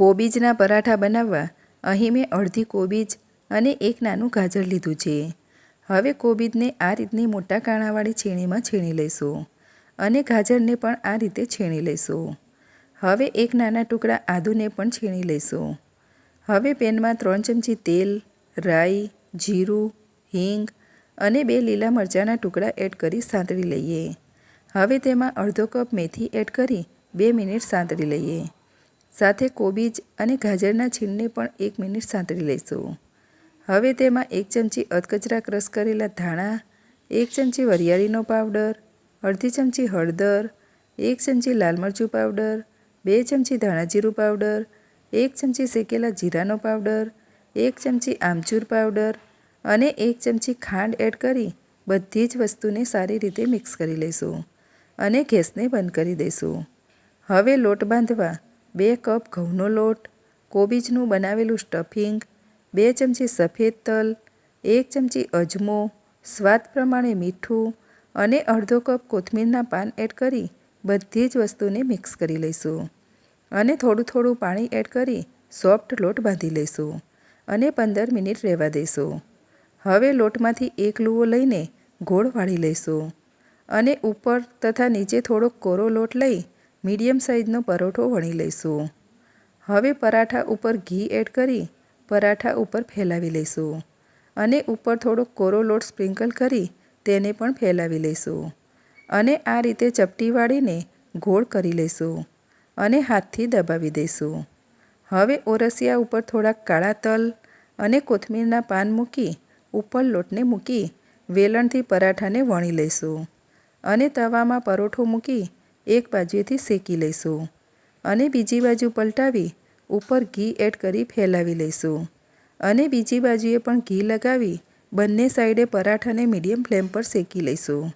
કોબીજના પરાઠા બનાવવા અહીં મેં અડધી કોબીજ અને એક નાનું ગાજર લીધું છે. હવે કોબીજને આ રીતની મોટા કાણાવાળી છીણીમાં છીણી લઈશું અને ગાજરને પણ આ રીતે છીણી લઈશું. હવે એક નાના ટુકડા આદુને પણ છીણી લઈશું. હવે પેનમાં ત્રણ ચમચી તેલ, રાઈ, જીરું, હિંગ અને બે લીલા મરચાંના ટુકડા એડ કરી સાંતળી લઈએ. હવે તેમાં અડધો કપ મેથી એડ કરી બે મિનિટ સાંતળી લઈએ. સાથે કોબીજ અને ગાજરના છીણને પણ એક મિનિટ સાંતળી લઈશું. હવે તેમાં એક ચમચી અધકચરા ક્રશ કરેલા ધાણા, એક ચમચી વરિયાળીનો પાવડર, અડધી ચમચી હળદર, એક ચમચી લાલ મરચું પાવડર, બે ચમચી ધાણાજીરું પાવડર, એક ચમચી શેકેલા જીરાનો પાવડર, એક ચમચી આમચૂર પાવડર અને એક ચમચી ખાંડ એડ કરી બધી જ વસ્તુને સારી રીતે મિક્સ કરી લઈશું અને ગેસને બંધ કરી દઈશું. હવે લોટ બાંધવા બે કપ ઘઉંનો લોટ, કોબીજનું બનાવેલું સ્ટફિંગ બે ચમચી સફેદ તલ, એક ચમચી અજમો, સ્વાદ પ્રમાણે મીઠું અને અડધો કપ કોથમીરના પાન એડ કરી બધી જ વસ્તુને મિક્સ કરી લઈશું. અને થોડું થોડું પાણી એડ કરી સોફ્ટ લોટ બાંધી લઈશું અને પંદર મિનિટ રહેવા દઈશું. હવે લોટમાંથી એક લુવો લઈને ગોળ વાળી લઈશું અને ઉપર તથા નીચે થોડોક કોરો લોટ લઈ મીડિયમ સાઇઝનો પરોઠો વણી લઈશું. હવે પરાઠા ઉપર ઘી એડ કરી પરાઠા ઉપર ફેલાવી લઈશું અને ઉપર થોડોક કોરો લોટ સ્પ્રિંકલ કરી તેને પણ ફેલાવી લઈશું અને આ રીતે ચપટી વાળીને ગોળ કરી લઈશું અને હાથથી દબાવી દઈશું. હવે ઓરસિયા ઉપર થોડાક કાળા તલ અને કોથમીરના પાન મૂકી ઉપર લોટને મૂકી વેલણથી પરાઠાને વણી લઈશું અને તવામાં પરોઠો મૂકી એક બાજુએથી શેકી લઈશું અને બીજી બાજુ પલટાવી ઉપર ઘી એડ કરી ફેલાવી લઈશું અને બીજી બાજુએ પણ ઘી લગાવી બંને સાઈડે પરાઠાને મીડિયમ ફ્લેમ પર શેકી લઈશું.